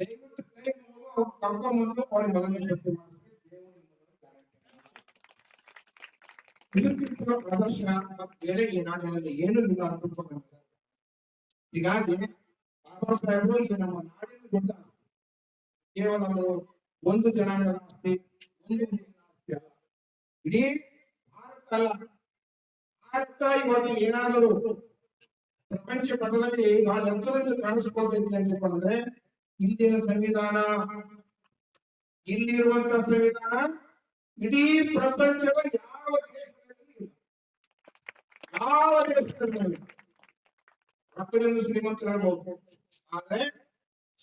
ದಯವಿಟ್ಟು ಕೈ ಮುಗಿದು ಅವ್ರು ಆದರ್ಶ ಮತ್ತು ಬೇರೆ ನಾಡಿನಲ್ಲಿ ಏನು ಇಲ್ಲ ಅಂತ. ಹೀಗಾಗಿ ಬಾಬಾ ಸಾಹೇಬರು ಈ ನಮ್ಮ ನಾಡಿನ ದೊಡ್ಡ ಕೇವಲ ಅವರು ಒಂದು ಜನಾಂಗದ ಆಸ್ತಿ, ಒಂದು ಅಲ್ಲ. ಇಡೀ ಭಾರತ ಅಲ್ಲ. ಭಾರತ ಇವತ್ತು ಏನಾದರೂ ಪ್ರಪಂಚ ಪಟದಲ್ಲಿ ಬಹಳ ಎತ್ತರದಲ್ಲಿ ಕಾಣಿಸ್ಕೊಳ್ತೈತಿ ಅಂತ ತಿಳ್ಕೊಂಡ್ರೆ ಇಂದಿನ ಸಂವಿಧಾನ. ಇಲ್ಲಿರುವಂತ ಸಂವಿಧಾನ ಇಡೀ ಪ್ರಪಂಚದ ಯಾವ ದೇಶದಲ್ಲಿ ಯಾವ ದೇಶದಲ್ಲಿ ಭಕ್ತರಿಂದ ಶ್ರೀಮಂತರಾಗಬಹುದು? ಆದ್ರೆ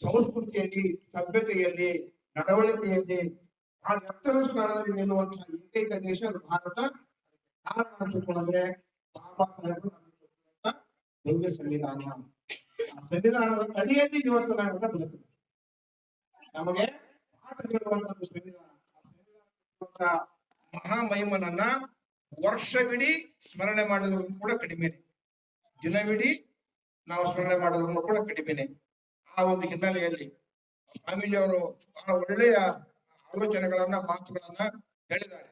ಸಂಸ್ಕೃತಿಯಲ್ಲಿ, ಸಭ್ಯತೆಯಲ್ಲಿ, ನಡವಳಿಕೆಯಲ್ಲಿ ಬಹಳ ಎತ್ತರದ ಸ್ಥಾನದಲ್ಲಿ ನಿಲ್ಲುವಂತಹ ಏಕೈಕ ದೇಶ ಭಾರತ. ತಿಳ್ಕೊಂಡ್ರೆ ಬಾಬಾ ಸಾಹೇಬರು ಭವ್ಯ ಸಂವಿಧಾನ. ಆ ಸಂವಿಧಾನದ ಅಡಿಯಲ್ಲಿ ಇವತ್ತು ನಾವೆಲ್ಲ ಬದುಕುತ್ತೇವೆ ನಮಗೆ ಪಾಠ ಹೇಳುವಂತ ಮಹಾಮಹಿಮನನ್ನ ವರ್ಷವಿಡೀ ಸ್ಮರಣೆ ಮಾಡಿದ್ರು ಕೂಡ ಕಡಿಮೆನೆ ದಿನವಿಡೀ ನಾವು ಸ್ಮರಣೆ ಮಾಡಿದ್ರು ಕೂಡ ಕಡಿಮೆನೆ ಆ ಒಂದು ಹಿನ್ನೆಲೆಯಲ್ಲಿ ಸ್ವಾಮೀಜಿ ಅವರು ಬಹಳ ಒಳ್ಳೆಯ ಆಲೋಚನೆಗಳನ್ನ, ಮಾತುಗಳನ್ನ ಹೇಳಿದ್ದಾರೆ.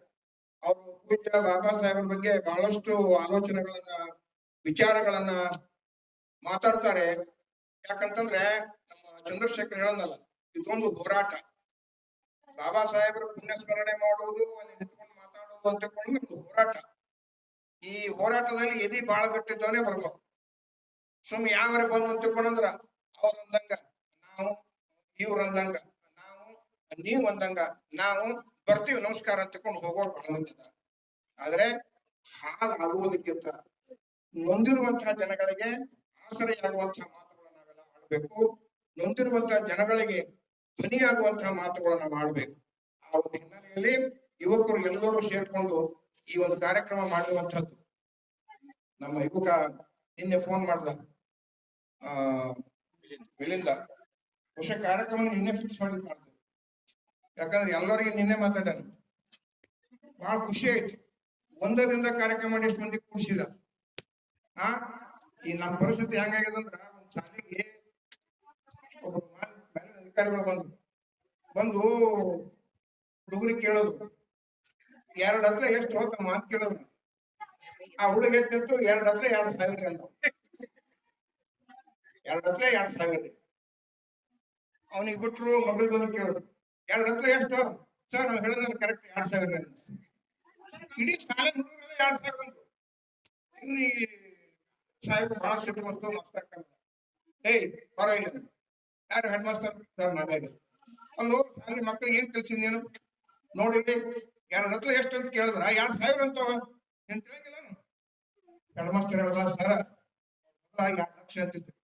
ಅವರು ಪೂಜ್ಯ ಬಾಬಾ ಸಾಹೇಬರ ಬಗ್ಗೆ ಬಹಳಷ್ಟು ಆಲೋಚನೆಗಳನ್ನ, ವಿಚಾರಗಳನ್ನ ಮಾತಾಡ್ತಾರೆ. ಯಾಕಂತಂದ್ರೆ ನಮ್ಮ ಚಂದ್ರಶೇಖರ್ ಹೇಳನ್ನಲ್ಲ ಇದೊಂದು ಹೋರಾಟ. ಬಾಬಾ ಸಾಹೇಬರ ಪುಣ್ಯ ಸ್ಮರಣೆ ಮಾಡುವುದು, ಅಲ್ಲಿ ನಿಂತ್ಕೊಂಡು ಮಾತಾಡೋದು ಅಂತ ಒಂದು ಹೋರಾಟ. ಈ ಹೋರಾಟದಲ್ಲಿ ಎದಿ ಬಾಳ ಗಟ್ಟಿದ್ದವನೇ ಬರ್ಬೇಕು. ಸುಮ್ ಯಾವರೆ ಬಂದು ಅಂತ ತಿಳ್ಕೊಂಡ್ರ ಅವ್ರ ಅಂದಂಗ, ನಾವು, ಇವ್ರ ಅಂದಂಗ, ನಾವು, ನೀವ್ ಅಂದಂಗ, ನಾವು ಬರ್ತೀವಿ, ನಮಸ್ಕಾರ ಅಂತ ತಿಳ್ಕೊಂಡು ಹೋಗೋರು ಬಹಳ ಮಂದಿ ಆದ್ರೆ ಹಾಗಾಗುವುದಕ್ಕಿಂತ ನೊಂದಿರುವಂತಹ ಜನಗಳಿಗೆ ಆಸರೆಯಾಗುವಂತಹ ಮಾತುಗಳನ್ನ ನಾವೆಲ್ಲ ಆಡ್ಬೇಕು. ನೊಂದಿರುವಂತಹ ಜನಗಳಿಗೆ ಧ್ವನಿಯಾಗುವಂತಹ ಮಾತುಗಳನ್ನ ಮಾಡಬೇಕು. ಆ ಒಂದು ಹಿನ್ನೆಲೆಯಲ್ಲಿ ಯುವಕರು ಎಲ್ಲರೂ ಸೇರ್ಕೊಂಡು ಈ ಒಂದು ಕಾರ್ಯಕ್ರಮ ಮಾಡಿರುವಂತಹದ್ದು ನಮ್ಮ ಯುವಕ ನಿನ್ನೆ ಫೋನ್ ಮಾಡ್ದ. ಆ, ಮಿಲಿಂದ. ಬಹುಶಃ ಕಾರ್ಯಕ್ರಮ ನಿನ್ನೆ ಫಿಕ್ಸ್ ಮಾಡಿದ್ ಮಾಡ್ತೇವೆ ಯಾಕಂದ್ರೆ ಎಲ್ಲರಿಗೆ ನಿನ್ನೆ ಮಾತಾಡೋಣ ಬಹಳ ಖುಷಿ ಆಯ್ತು. ಒಂದರಿಂದ ಕಾರ್ಯಕ್ರಮ ಮಾಡಿ ಎಷ್ಟು ಮಂದಿ ಕೂಡಿಸಿದ. ಆ, ಈ ನಮ್ಮ ಪರಿಸ್ಥಿತಿ ಹೆಂಗಾಗಿದೆ ಅಂದ್ರ, ಒಂದ್ ಶಾಲೆಗೆ ಒಬ್ಬ ಅಧಿಕಾರಿಗಳು ಬಂದ್ರು ಬಂದು ಹುಡುಗರು ಕೇಳೋದು. ಎರಡು ಹತ್ರ ಎಷ್ಟು ಹೋತ ಮಾತು ಕೇಳೋದು. ಆ ಹುಡುಗ ಎತ್ತಿತ್ತು ಎರಡು ಹತ್ರ ಎರಡು ಸಾವಿರ ಅಂತ. ಎರಡು ಹತ್ರ ಎರಡ್ ಸಾವಿರ ಅವನಿಗೆ ಬಿಟ್ರು ಮೊಬೈಲ್ ಬಂದು ಕೇಳೋದು. ಎರಡು ಹತ್ರ ಎಷ್ಟು? ಸರ್, ನಾವು ಹೇಳಿದ್ರೆ ಕರೆಕ್ಟ್ ಎರಡ್ ಸಾವಿರ. ಇಡೀ ಶಾಲೆ ಹುಡುಗರೆಲ್ಲ ಎರಡ್ ಸಾವಿರ ಬಂತು. ಸಾಹೇಬ್ ಬಹಳ ಸಿಟ್ಟು ಬಂತು ಮಸ್ತಾಗ್ತಾನೆ ಏಯ್, ಪರವಾಗಿಲ್ಲ. ಯಾರು ಹೆಡ್ ಮಾಸ್ಟರ್ ಸರ್, ನಾನೇ ಅಲ್ಲೋ, ಅಲ್ಲಿ ಮಕ್ಕಳಿಗೆ ಏನ್ ಕಲ್ಸಿದ್ ನೀನು? ನೋಡಿ ಎರಡು ಹತ್ರ ಎಷ್ಟು ಅಂತ ಕೇಳಿದ್ರ? ಎರಡ್ ಸಾವಿರ ಅಂತ ನೀನ್ ತಿಳಿಯಂಗಿಲ್ಲ ಹೆಡ್ ಮಾಸ್ಟರ್ ಹೇಳಲ್ಲ, ಸರ್ ಎರಡು ಲಕ್ಷ ಅಂತಿದ್ರು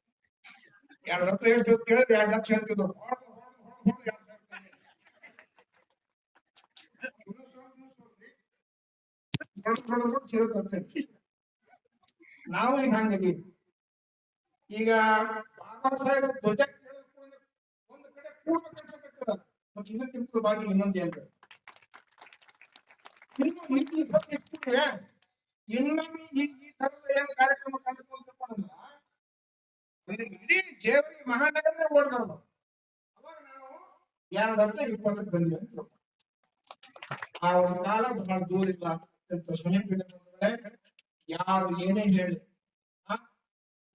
ಎರಡು ಹತ್ರ ಎಷ್ಟು ಅಂತ ಕೇಳಿದ್ರೆ ಎರಡು ಲಕ್ಷ ಅಂತಿದ್ರು. ನಾವು ಈಗ ಹಂಗಿ ಈಗ ಬಾಬಾ ಸಾಹೇಬ್ ಧ್ವಜ ಕಡೆ ಅನ್ಸಕತ್ತದ ಮತ್ತೆ ಇದಕ್ಕಿಂತ ಬಾಗಿ ಇನ್ನೊಂದು ಏನ್ರಿ ಇನ್ನು ಸತಿ ಕೂಡ್ಲೆ ಇನ್ನೊಮ್ಮೆ ಈ ಈ ತರದ ಏನ್ ಕಾರ್ಯಕ್ರಮ ಕಂಡುಕೊಂಡ್ರಪ್ಪ ಅಂದ್ರ ಇಡೀ ಜೇವರಿ ಮಹಾನಗರನೇ ಓಡ್ ಬರ್ಬೇಕು ಅವಾಗ ನಾವು ಎರಡು ಅರ್ಧ ಇಪ್ಪತ್ತಕ್ಕೆ ಬಂದ್ವಿ ಅಂತ ಆ ಒಂದು ಕಾಲ ಬಹಳ ದೂರ ಇಲ್ಲ. ಅತ್ಯಂತ ಸಮೀಪ ಇದೆ ಯಾರು ಏನೇ ಹೇಳಿ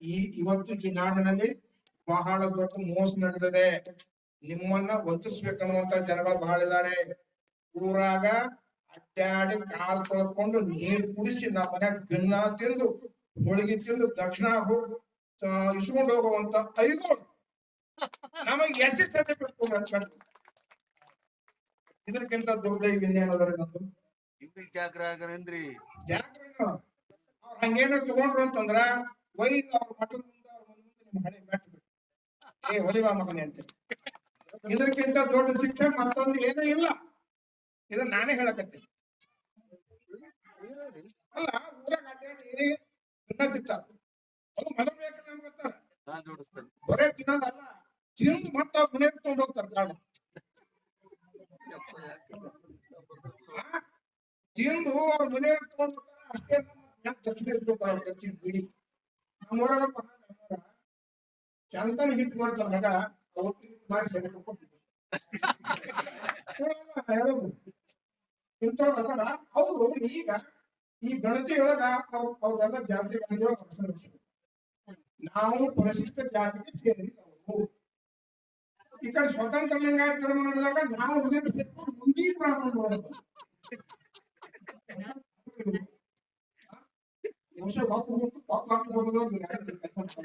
ಈ ಇವತ್ತು ಈ ನಾಡಿನಲ್ಲಿ ಬಹಳ ದೊಡ್ಡ ಮೋಸ ನಡೆದಿದೆ. ನಿಮ್ಮನ್ನ ವಂಚಿಸ್ಬೇಕನ್ನುವಂತ ಜನಗಳು ಬಹಳ ಇದಾರೆ. ಊರಾಗ ಅಡ್ಡಾಡಿ ಕಾಲ್ ಕಳ್ಕೊಂಡು ನೀರ್ ಕುಡಿಸಿ ನಮ್ಮ ಮನ್ಯಾಗ ಭಿನ್ನ ತಿಂದು ಹೋಳಿಗೆ ತಿಂದು ದಕ್ಷಿಣ ಹೋಗ್ ಇಸ್ಕೊಂಡು ಹೋಗುವಂತ ಐದು ನಮಗೆ ಎಸ್ ಎಸ್ ಸರ್ಟಿಫಿಕೇಟ್ ಇದಕ್ಕಿಂತ ದೊಡ್ಡ ಇನ್ನೇನದಾರೆ ನಂದು ಹಿಂದಿ ಜಾಗ್ರ ಆಗರೇನ್ರಿ? ಜಾಗ್ರ ಅವ್ರ ಹಂಗೇನ ತಗೊಂಡ್ರು ಅಂತಂದ್ರ ಒಯ್ದು ಅವ್ರ ಮಠದ ಮುಂದೆ ಅವ್ರ ಮುಂದೆ ನಿಮ್ ಬಿಟ್ಟು ಏ ಹೊಲಿವಾ ಮಗನೇ ಅಂತ ಇದಕ್ಕಿಂತ ದೊಡ್ಡ ಶಿಕ್ಷೆ ಮತ್ತೊಂದು ಏನೂ ಇಲ್ಲ. ಇದನ್ನ ನಾನೇ ಹೇಳಕತ್ತೀನಿ. ಅಲ್ಲ, ಊರಾಗ ಅಡ್ಡಾಡಿ ತಿನ್ನ ತಿಂತಾರ ಅದು ಮೊದಲು ಬೇಕಲ್ಲ ನಮ್ಗೆ ಗೊತ್ತಾರ ನಾನ್ ಜೋಡಿಸ್ತೇನೆ ಬರೇ ತಿನ್ನೋದಲ್ಲ ತಿಂದು ಮತ್ತ ಮನೆಗೆ ತಗೊಂಡು ಹೋಗ್ತಾರ ಕಾಳು? ತಿಂದು ಅವ್ರ ಮನೆಯವ್ರಿಗೆ ತಗೊಂಡ್ ಹೋಗ್ತಾರ, ಅಷ್ಟೇ ತಪ್ಪಿಸ್ಕೊತಾರ ಅವ್ರ ಕಚ್ಚಿ ಬಿಡಿ. ನಮ್ಮೂರಾಗ ಚಂದನ ಹಿಟ್ ಮಾಡ್ತಾರ ಮಗ. ಹೇಳೋದು ಇಂಥವ್ರು ಅದಾರ ಅವರು ಈಗ ಈ ಗಣತಿಯೊಳಗ ಅವ್ರ ಅವ್ರೆಲ್ಲ ಜಾತಿ ಗಣತಿಯೊಳಗ ಹೆಸರು ನಾವು ಪರಿಶಿಷ್ಟ ಜಾತಿಗೆ ಸೇರಿದವರು ಈ ಕಡೆ ಸ್ವತಂತ್ರ ಲಿಂಗಾಯತ ಧರ್ಮ ನಡೆದಾಗ ನಾವು ವಿಧಿಸ್ಬೇಕು ಮುಂದಿ ಬ್ರಾಹ್ಮಣರು ಬಹುಶಃ ಬಾಪು ಹೋಗ್ತು ಪಾಪ ಹಾಕ್ಬೋದು ಅಂತ ಯಾರು ಕೆಲಸ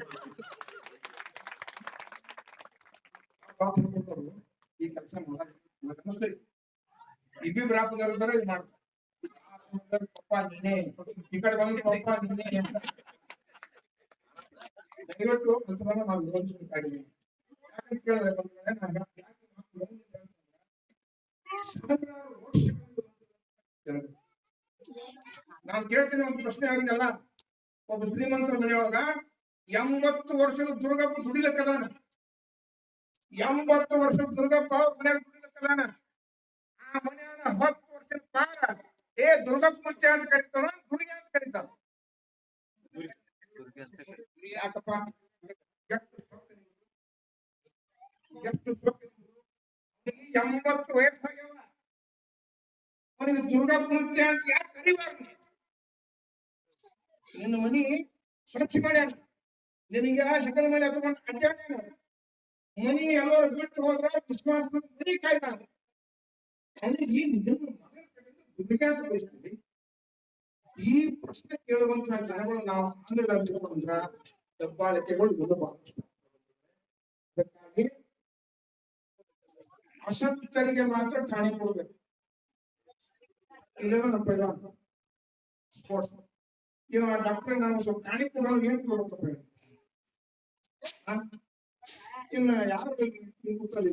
ಬಾಪು ಈ ಕೆಲಸ ಮಾಡಲ್ಲ. ನನಗೆ ಅನಿಸ್ತೈತಿ. ಇಬ್ಬಿ ಬ್ರಾಹ್ಮಣರು ಇದ್ದಾರೆ ಇದು ಮಾಡ್ತಾರೆ. ಪಪ್ಪ ನೀನೇ. ಈ ಕಡೆ ಬಂದ್ರೆ ಪಪ್ಪ ನೀನೇ ದಯವಿಟ್ಟು ಅಂತವನ್ನ ನಾವು ಯೋಚಿಸಬೇಕಾಗಿದೆ. ಯಾಕಂತ ಕೇಳಿದ್ರೆ ನಾನು ಕೇಳ್ತೀನಿ ಒಂದು ಪ್ರಶ್ನೆ ಅವರಿಗೆಲ್ಲ ಒಬ್ಬ ಶ್ರೀಮಂತರ ಮನೆಯೊಳಗ ಎಂಬತ್ತು ವರ್ಷದ ದುರ್ಗಪ್ಪ ದುಡಿಲಕ್ಕದಾನ ಎಂಬತ್ತು ವರ್ಷದ ದುರ್ಗಪ್ಪ ಅವ್ರ ಮನ್ಯಾಗ ದುಡಿಲಕ್ಕದಾನ ಆ ಮನೆಯಾಗ ಹತ್ತು ವರ್ಷದ ಪಾರ ಏ ದುರ್ಗಪ್ಪ ಮುಂಚೆ ಅಂತ ಕರಿತಾನ ದುರ್ಗೆ ಅಂತ ಕರಿತಾನ ದುರ್ಗೆ ಅಂತ ಕರೀತಾರೆ. ಯಾಕಪ್ಪ ಎಷ್ಟು ಸೊಕ್ಕು ನಿಮ್ದು? ಎಷ್ಟು ಸೊಕ್ಕು ನಿಮ್ದು? ಅವನಿಗೆ ಎಂಬತ್ತು ವಯಸ್ಸಾಗ್ಯಾವ ಅವನಿಗೆ ದುರ್ಗಪ್ಪ ಮುಂಚೆ ಅಂತ ಯಾಕೆ ಕರಿಬಾರ್ದು ನಿನ್ನ ಮನಿ ಸ್ವಚ್ಛ ಮಾಡ್ಯಾನ ನಿನಗೆ ಹೆಗಲ ಮೇಲೆ ಹತ್ಕೊಂಡು ಅಡ್ಡಾಡ್ಯಾನ ಮನಿ ಎಲ್ಲರೂ ಬಿಟ್ಟು ಹೋದ್ರ ವಿಶ್ವಾಸ ಮನಿ ಕಾಯ್ತಾನ ಅವನಿಗೆ ನಿನ್ನ ಮಗನ ಕಡೆಯಿಂದ ದುರ್ಗ ಅಂತ ಬಯಸ್ತೀವಿ ಈ ಪ್ರಶ್ನೆ ಕೇಳುವಂತಹ ಜನಗಳು ನಾವು ಆಗಲಿಲ್ಲ ಅಂತ ತಿಳ್ಕೊಂಡ್ರ ದಬ್ಬಾಳಿಕೆಗಳು ಇನ್ನೂ ಬಹಳಷ್ಟು ಅದಕ್ಕಾಗಿ ಅಶಕ್ತರಿಗೆ ಮಾತ್ರ ಠಾಣೆ ಕೊಡ್ಬೇಕು ಇಲ್ಲದ ನಮ್ಮ ಪೈಲ ಸ್ಪೋರ್ಟ್ಸ್ ಇವ ಡಾಕ್ಟರ್ ನಾವು ಸ್ವಲ್ಪ ಠಾಣೆ ಕೊಡೋದು ಏನ್ ಕೊಡುತ್ತಪ್ಪ ಇವ? ಆ? ಇನ್ನ ಯಾರು ಕೂತಲ್ಲಿ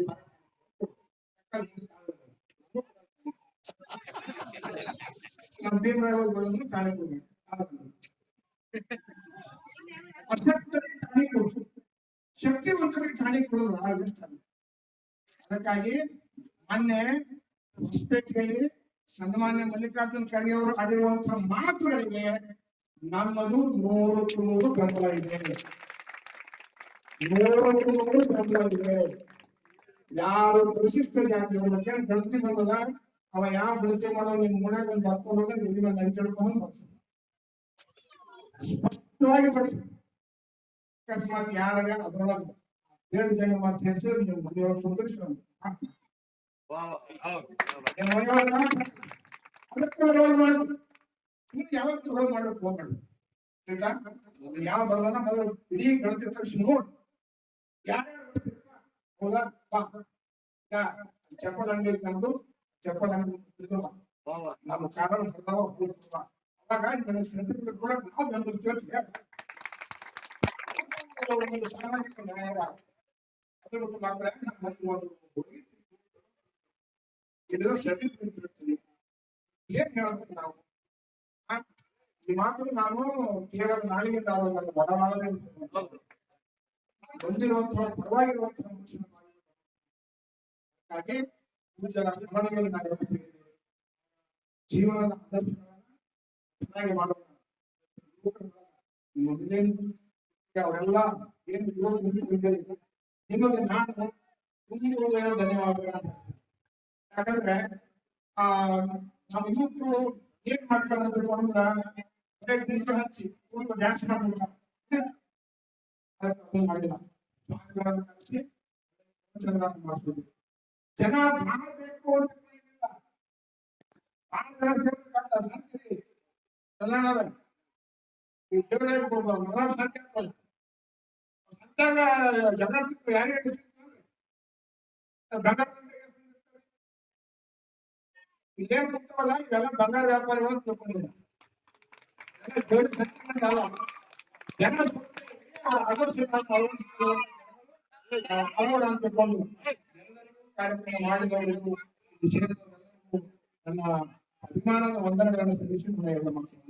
ಶಕ್ತಿವಂತರಿಗೆ ಠಾಣೆ ಕೊಡೋದು ಆ ಅದಕ್ಕಾಗಿ ಮೊನ್ನೆ ಹೊಸಪೇಟೆಯಲ್ಲಿ ಸನ್ಮಾನ್ಯ ಮಲ್ಲಿಕಾರ್ಜುನ್ ಖರ್ಗೆ ಅವರು ಆಡಿರುವಂತಹ ಮಾತುಗಳಿಗೆ ನಮ್ಮದು ನೂರಕ್ಕೂ ನೂರು ಬೆಂಬಲ ಇದೆ ಯಾರು ಪರಿಶಿಷ್ಟ ಜಾತಿಗಳು ಮತ್ತೆ ಗಣತಿ ಬಂದದ, ಅವ ಯಾವ ಗಣತಿ ಮಾಡೋ ನಿಮ್ ಮುನ್ಯಾಗ ಒಂದ್ ಬರ್ಕೊಂಡ್ ನಿಮ್ಮ ನಿಮ್ ಮೇಲೆ ಹಿಡ್ಕೊಂಡು ಸ್ಪಷ್ಟವಾಗಿ ಅಕಸ್ಮಾತ್ ಯಾರಾಗ ಅದ್ರೊಳಗ ಏಳು ಜನ ಮಾಡಿ ಸೇರಿಸಿ ನೀವು ಮನೆಯೊಳಗೆ ಹೌದು. ನಿಮ್ಮ ಅದಕ್ಕೆ ಯಾವತ್ತು ರೋಲ್ ಮಾಡ್ಲಿಕ್ಕೆ ಹೋಗ್ಬೇಡ. ಆಯ್ತಾ? ಯಾವ ಬರಲ್ಲ, ಮೊದಲು ಇಡೀ ಗಣತಿ ತಕ್ಷಣ ನೋಡಿ. చెప్పడానికి చెప్పడానికి నాకు నాలుగు నాలుగు వడవాలని ಹೌದು. ಬಂದಿರುವಂತಹ ಪರವಾಗಿರುವಂತಹ ಮನುಷ್ಯನ ಬಾಯಲ್ಲಿ ಹಾಗೆ ಸ್ಮರಣೆಯನ್ನು ನಾವು ಇರಿಸಿದ್ದೇವೆ. ಜೀವನದ ಆದರ್ಶಗಳನ್ನು ಚೆನ್ನಾಗಿ ಮಾಡೋಣ ಮೊದಲೇನು ಅವರೆಲ್ಲ ಏನು ಯುವಕ ನಿಮಗೆ ನಾನು ತುಂಬಿ ಹೃದಯದ ಧನ್ಯವಾದಗಳನ್ನ. ಯಾಕಂದ್ರೆ, ಆ, ನಮ್ಮ ಯುವಕರು ಏನ್ ಮಾಡ್ತಾರೆ ಅಂತ ಅಂದ್ರೆ ಹಚ್ಚಿ ಡ್ಯಾನ್ಸ್ ಅವ್ರು ಮಾಡಿಲ್ಲ ಸ್ವಾಮಿಗಳನ್ನು ಕರೆಸಿ ಪ್ರವಚನಗಳನ್ನು ಮಾಡಿಸೋದು ಜನ ಮಾಡಬೇಕು ಅಂತ ಏನಿಲ್ಲ. ಭಾಳ ಜನ ಸೇರ್ಬೇಕಂತ ಸಂಖ್ಯೆ ಕಲ್ಯಾಣದ ಈ ದೇವರಾಯ ಮರ ಸಂಖ್ಯೆ ಅಂತಲ್ಲ. ಸಂಖ್ಯಾಗ ಜಗತ್ತಿಗೆ ಯಾರ್ಯಾರು ಸಿಗ್ತಾರೆ? ಬಂಗಾರ ಅಂಗಡಿಗೆ ಸಿಗ್ತಾರೆ. ಇಲ್ಲೇನ್ ಕೂತವಲ್ಲ ಇವೆಲ್ಲ ಬಂಗಾರ ವ್ಯಾಪಾರಿಗಳು ಅಂತ ತಿಳ್ಕೊಂಡಿಲ್ಲ ಎಲ್ಲ ದೇವ್ರ ಸಂಖ್ಯೆ ಅಲ್ಲ ಜನ ಅವರ ಅಂತ ಎಲ್ಲರಿಗೂ ಕಾರ್ಯಕ್ರಮ ಮಾಡಿದವರಿಗೂ ವಿಷಯದವರೆಲ್ಲರಿಗೂ ನನ್ನ ಅಭಿಮಾನದ ವಂದನೆಗಳನ್ನು ಸಲ್ಲಿಸಿ ನನ್ನ ಎಲ್ಲ ಮಾಡ್ತೀನಿ